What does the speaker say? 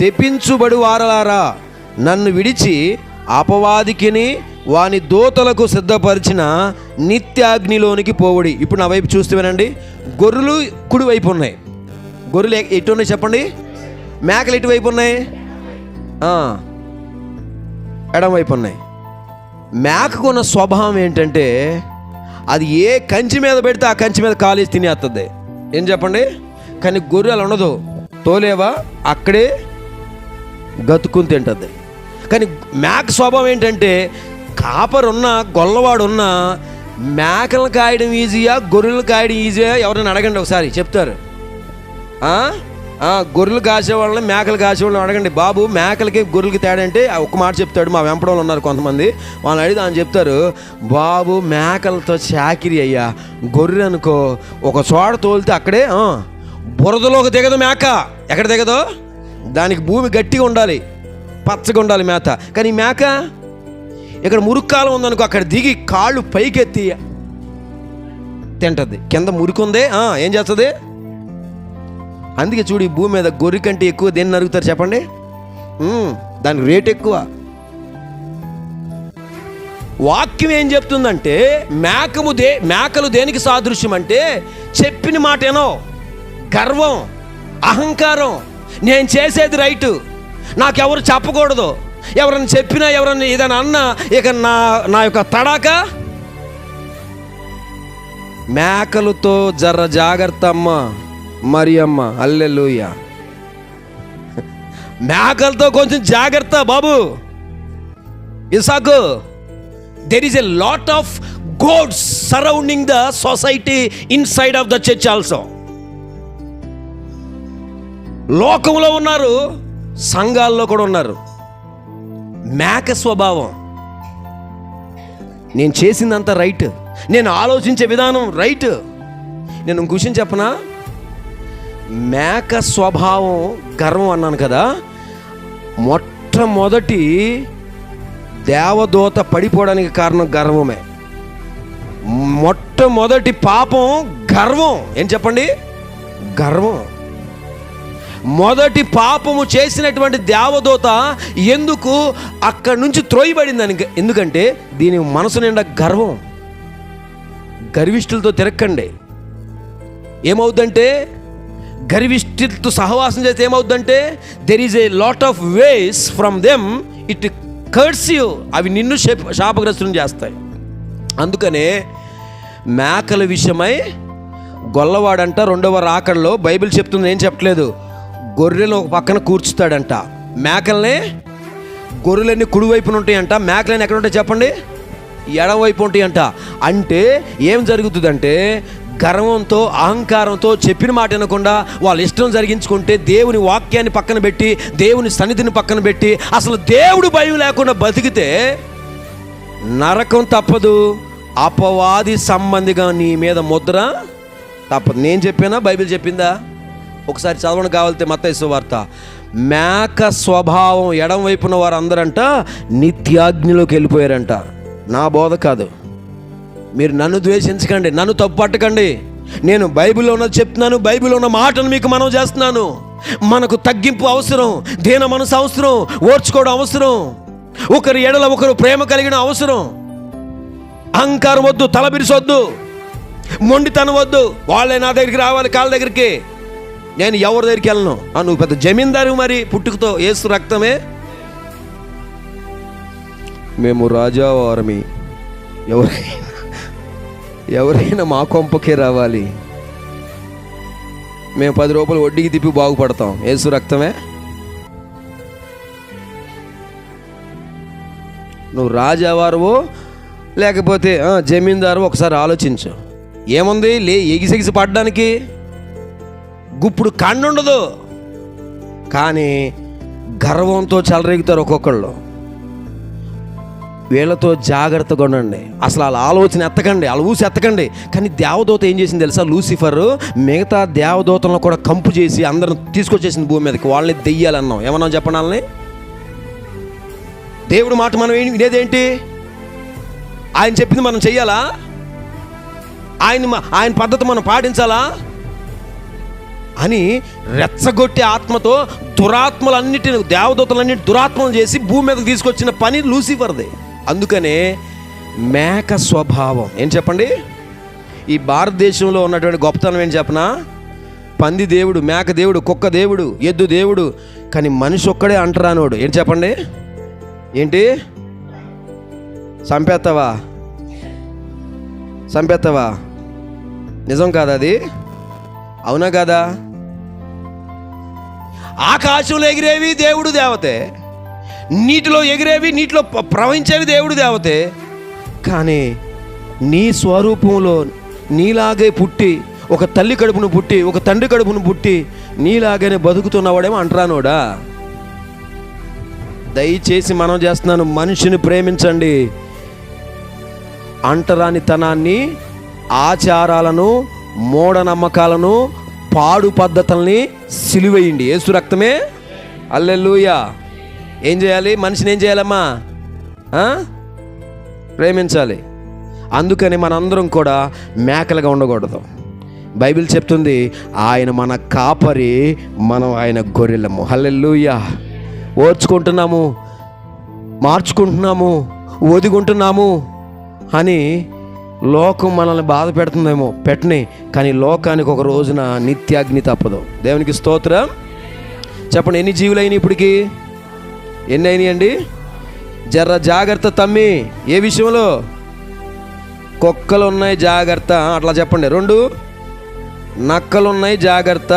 శపించుబడు వారలారా. నన్ను విడిచి అపవాదికిని వాని దూతలకు సిద్ధపరిచిన నిత్యాగ్నిలోనికి పోవుడి. ఇప్పుడు నా వైపు చూస్తే వినండి. గొర్రెలు కుడి వైపు ఉన్నాయి. గొర్రెలు ఎటు ఉన్నాయి చెప్పండి? మేకలు ఎటువైపు ఉన్నాయి? ఎడం వైపు ఉన్నాయి. మేకకున్న స్వభావం ఏంటంటే అది ఏ కంచి మీద పెడితే ఆ కంచి మీద కాలేజ్ తినేస్తుంది ఏం చెప్పండి? కానీ గొర్రె అలా ఉండదు. తోలేవా? అక్కడే గతుకుని తింటుంది. కానీ మేక స్వభావం ఏంటంటే కాపర్ ఉన్న గొల్లవాడు ఉన్న మేకలను కాయడం ఈజీయా గొర్రెలు కాయడం ఈజీయా? ఎవరైనా అడగండి ఒకసారి చెప్తారు. గొర్రెలు కాసేవాళ్ళని మేకలు కాసేవాళ్ళని అడగండి. బాబు మేకలకి గొర్రెలకి తేడా అంటే ఆ ఒక్క మాట చెప్తాడు మా వెంపడంలో ఉన్నారు కొంతమంది. వాళ్ళని అడిగి ఆయన చెప్తారు బాబు మేకలతో చాకిరి అయ్యా. గొర్రె అనుకో ఒక చోట తోలితే అక్కడే బురదలోకి దిగదు మేక. ఎక్కడ దిగదు? దానికి భూమి గట్టిగా ఉండాలి పచ్చగా ఉండాలి మేత. కానీ మేక ఇక్కడ మురుక్కాలం ఉందనుకో అక్కడ దిగి కాళ్ళు పైకెత్తి తింటుంది. కింద మురికుందే ఆ, ఏం చేస్తుంది? అందుకే చూడు ఈ భూమి మీద గొర్రె కంటే ఎక్కువ దేన్ని అరుగుతారు చెప్పండి? దానికి రేట్ ఎక్కువ. వాక్యం ఏం చెప్తుందంటే మేకము దే మేకలు దేనికి సాదృశ్యం అంటే చెప్పిన మాటేనో గర్వం అహంకారం. నేను చేసేది రైటు. నాకెవరు చెప్పకూడదు. ఎవరైనా చెప్పినా ఎవరైనా ఏదైనా అన్నా ఇక నా నా యొక్క తడాక మేకలతో జర్ర జాగ్రత్త అమ్మ మరి అమ్మ. అల్లెలుయ మేకలతో కొంచెం జాగ్రత్త బాబు. ఇసాకు there is a lot of gods surrounding the society inside of the church also లోకంలో ఉన్నారు సంఘాల్లో కూడా ఉన్నారు. మేక స్వభావం. నేను చేసిందంతా రైట్. నేను ఆలోచించే విధానం రైట్. నేను ఇంకో విషయం చెప్పనా? మేక స్వభావం గర్వం అన్నాను కదా మొట్టమొదటి దేవదూత పడిపోవడానికి కారణం గర్వమే. మొట్టమొదటి పాపం గర్వం. ఏం చెప్పండి? గర్వం. మొదటి పాపము చేసినటువంటి దేవదూత ఎందుకు అక్కడి నుంచి త్రోయబడింది ఎందుకంటే దీని మనసు నిండా గర్వం. గర్విష్ఠులతో తిరక్కండి. ఏమవుద్దంటే గర్విష్ఠులతో సహవాసం చేస్తే ఏమవుద్దంటే there is a lot of ways from them it curse you అవి నిన్ను శాపగ్రస్తులను చేస్తాయి. అందుకనే మేకల విషయమై గొల్లవాడంట రెండవ రాకడలో బైబిల్ చెప్తుంది ఏం చెప్పట్లేదు. గొర్రెలు ఒక పక్కన కూర్చుతాడంట. మేకల్ని గొర్రెలన్నీ కుడివైపున ఉంటాయంట. మేకలన్నీ ఎక్కడ ఉంటాయి చెప్పండి? ఎడవైపు ఉంటాయంట. అంటే ఏం జరుగుతుందంటే గర్వంతో అహంకారంతో చెప్పిన మాట వినకుండా వాళ్ళ ఇష్టం జరిగించుకుంటే దేవుని వాక్యాన్ని పక్కన పెట్టి దేవుని సన్నిధిని పక్కన పెట్టి అసలు దేవుడు భయం లేకుండా బతికితే నరకం తప్పదు. అపవాది సంబంధిగా నీ మీద ముద్ర తప్పదు. నేను చెప్పానా? బైబిల్ చెప్పిందా? ఒకసారి చదవడం కావాలితే మత్తయి వార్త. మేక స్వభావం ఎడం వైపున వారు అందరంట నిత్యాగ్నిలోకి వెళ్ళిపోయారంట. నా బోధ కాదు. మీరు నన్ను ద్వేషించకండి నన్ను తప్పు పట్టకండి నేను బైబిల్లో ఉన్నది చెప్తున్నాను బైబిల్లో ఉన్న మాటను మీకు మనం చేస్తున్నాను. మనకు తగ్గింపు అవసరం దీన మనసు అవసరం ఓర్చుకోవడం అవసరం. ఒకరి ఎడల ఒకరు ప్రేమ కలిగిన అవసరం. అహంకారం వద్దు తలబిరిసొద్దు మొండితనం వద్దు. వాళ్ళే నా దగ్గరికి రావాలి కాళ్ళ దగ్గరికి. నేను ఎవరి దగ్గరికి వెళ్ళను? నువ్వు పెద్ద జమీందారు మరి పుట్టుకతో ఏసు రక్తమే? మేము రాజావారమి. ఎవరైనా ఎవరైనా మా కొంపకే రావాలి. మేము పది రూపాయలు వడ్డీకి తిప్పి బాగుపడతాం. ఏసు రక్తమే? నువ్వు రాజావారువో లేకపోతే జమీందారు ఒకసారి ఆలోచించు. ఏముంది? లే ఎగిసెగిసి పడడానికి? గుప్పుడు కన్నుండదు కానీ గర్వంతో చెలరేగుతారు ఒక్కొక్కళ్ళు. వీళ్ళతో జాగ్రత్తగా ఉండండి. అసలు వాళ్ళ ఆలోచన ఎత్తకండి వాళ్ళ ఊసి ఎత్తకండి. కానీ దేవదూత ఏం చేసింది తెలుసా? లూసిఫర్ మిగతా దేవదూతలను కూడా కంపు చేసి అందరిని తీసుకొచ్చేసింది భూమి మీదకి. వాళ్ళని దెయ్యాలన్నాం. ఏమన్నా చెప్పండి వాళ్ళని? దేవుడు మాట మనం ఏం- వినేదేంటి? ఆయన చెప్పింది మనం చెయ్యాలా? ఆయన మ- ఆయన పద్ధతి మనం పాటించాలా? అని రెచ్చగొట్టే ఆత్మతో దురాత్మలన్నిటిని దేవదూతలన్నిటి దురాత్మలు చేసి భూమి మీదకి తీసుకొచ్చిన పని లూసిఫర్దే. అందుకనే మేక స్వభావం. ఏం చెప్పండి? ఈ భారతదేశంలో ఉన్నటువంటి గొప్పతనం ఏం చెప్పనా? పంది దేవుడు మేక దేవుడు కుక్క దేవుడు ఎద్దు దేవుడు కానీ మనిషి ఒక్కడే అంటరానోడు. ఏం చెప్పండి? ఏంటి? చంపేస్తావా చంపేస్తావా నిజం కాదా అది? అవునా కదా? ఆకాశంలో ఎగిరేవి దేవుడు దేవతే నీటిలో ఎగిరేవి నీటిలో ప్రవహించేవి దేవుడు దేవతే. కానీ నీ స్వరూపంలో నీలాగే పుట్టి ఒక తల్లి కడుపును పుట్టి ఒక తండ్రి కడుపును పుట్టి నీలాగానే బతుకుతున్నవాడేమో అంటరానోడా? దయచేసి మనం చేస్తున్నాను మనిషిని ప్రేమించండి. అంటరానితనాన్ని ఆచారాలను మూఢనమ్మకాలను పాడు పద్ధతుల్ని సిలువేయండి. ఏసు రక్తమే? అల్లెలుయా ఏం చేయాలి? మనిషిని ఏం చేయాలమ్మా? ప్రేమించాలి. అందుకని మనందరం కూడా మేకలుగా ఉండకూడదు. బైబిల్ చెప్తుంది ఆయన మన కాపరి మనం ఆయన గొర్రెలము. హల్లెలూయా. ఓర్చుకుంటున్నాము మార్చుకుంటున్నాము ఒదిగుంటున్నాము అని లోకం మనల్ని బాధ పెడుతుందేమో? పెట్టని. కానీ లోకానికి ఒక రోజున నిత్యాగ్ని తప్పదు. దేవునికి స్తోత్రం. చెప్పండి ఎన్ని జీవులైనాయి ఇప్పటికీ? ఇప్పటికి ఎన్ని అయినాయి అండి జర్ర జాగ్రత్త తమ్మి. ఏ విషయంలో? కుక్కలు ఉన్నాయి జాగ్రత్త. అట్లా చెప్పండి. రెండు. నక్కలు ఉన్నాయి జాగ్రత్త